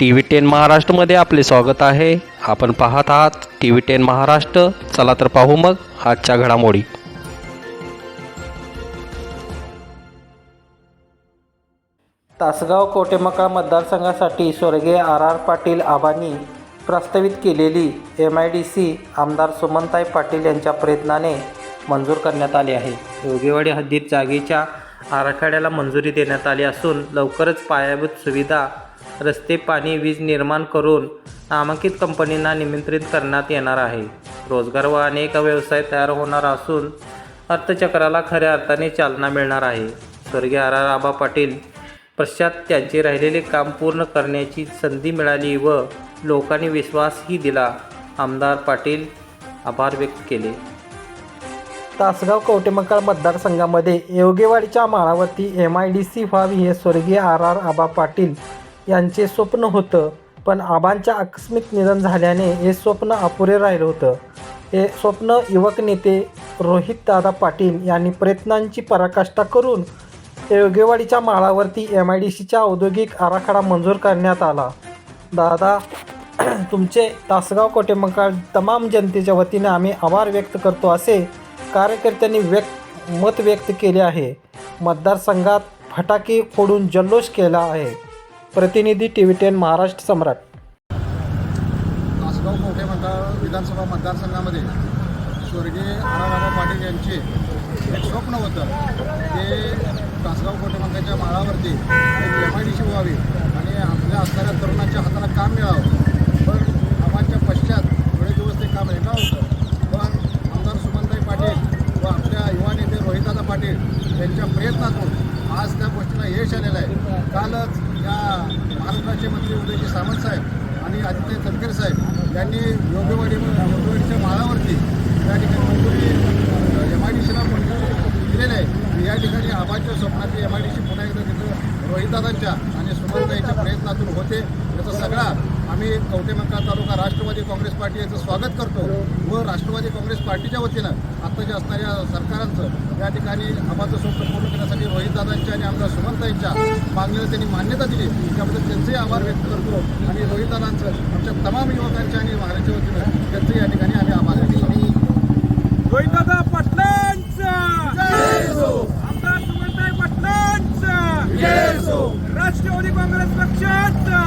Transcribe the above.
T V ten महाराष्ट्रमध्ये आपले स्वागत आहे. आपण पाहत आहात टी व्ही टेन महाराष्ट्र. चला तर पाहू मग आजच्या घडामोडी. तासगाव कोटेमका मतदारसंघासाठी स्वर्गीय आर आर पाटील आबांनी प्रस्तावित केलेली एम आय डी सी आमदार सुमनताई पाटील यांच्या प्रयत्नाने मंजूर करण्यात आली आहे. योगेवाडी हद्दीत जागेच्या आराखड्याला मंजुरी देण्यात आली असून लवकरच पायाभूत सुविधा रस्ते पाणी वीज निर्माण करून नामांकित कंपनींना निमंत्रित करण्यात येणार आहे. रोजगार व अनेक व्यवसाय तयार होणार असून अर्थचक्राला खऱ्या अर्थाने चालना मिळणार आहे. स्वर्गीय आर आर आबा पाटील पश्चात त्यांचे राहिलेले काम पूर्ण करण्याची संधी मिळाली व लोकांनी विश्वासही दिला. आमदार पाटील आभार व्यक्त केले. तासगाव कवटेमकाळ मतदारसंघामध्ये योगेवाडीच्या माळावरती एम आय डी सी व्हावी हे स्वर्गीय आर आर आबा पाटील यांचे स्वप्न होतं पण आबांच्या आकस्मिक निधन झाल्याने हे स्वप्न अपुरे राहिलं होतं. हे स्वप्न युवक नेते रोहित दादा पाटील यांनी प्रयत्नांची पराकाष्ठा करून योगेवाडीच्या माळावरती एम आय डी सीचा औद्योगिक आराखडा मंजूर करण्यात आला. दादा तुमचे तासगाव कोटेमंकाळ तमाम जनतेच्या वतीने आम्ही आभार व्यक्त करतो असे कार्यकर्त्यांनी व्यक्त मत व्यक्त केले आहे. मतदारसंघात फटाके फोडून जल्लोष केला आहे. प्रतिनिधी T V ten Maharashtra Samrat. Tasgaon मोठे मतदार विधानसभा मतदारसंघामध्ये स्वर्गीय आराबाबा पाटील यांचे एक स्वप्न होतं ते तासगाव कोटे माळावरती एक एम आय डी सी व्हावी आणि आपल्या असणाऱ्या तरुणांच्या हाताला काम मिळावं. पण आम्हाच्या पश्चात थोडे दिवस ते काम रेखा होतं. पण आमदार सुमनताई पाटील व आपल्या युवा नेते रोहितदादा पाटील यांच्या प्रयत्नातून आज त्या गोष्टीला यश आलेलं आहे. कालच या महाराष्ट्राचे मंत्री उदयजी सामंत साहेब आणि आदित्य तनकर साहेब यांनी योगेवाडी योगेवाडीच्या माळावरती या ठिकाणी मंजुरी एम आय डी सीला मंजुरी दिलेलं आहे. या ठिकाणी आबाच्या स्वप्नाची एम आय डी सी पुन्हा एकदा तिथं रोहितदादांच्या आणि सुमनताईच्या प्रयत्नातून होते. याचा सगळा आम्ही कवटेमंका तालुका राष्ट्रवादी काँग्रेस पार्टी याचं स्वागत करतो व राष्ट्रवादी काँग्रेस पार्टीच्या वतीनं आत्ताच्या असणाऱ्या सरकारांचं या ठिकाणी आबाचं स्वप्न पूर्ण करण्यासाठी रोहितदादांच्या आणि आमदार सुमनताईंच्या मागणीला त्यांनी मान्यता दिली. त्याबद्दल त्यांचेही आभार व्यक्त करतो आणि रोहितदादांचं आमच्या तमाम युवकांच्या आणि महाराष्ट्राच्या वतीनं त्यांचं या ठिकाणी आम्ही आभार व्यक्त करतो. रोहितदादा पाटलांचा! आमदार सुमनताई पाटलांचा! राष्ट्रवादी काँग्रेस पक्षाचा!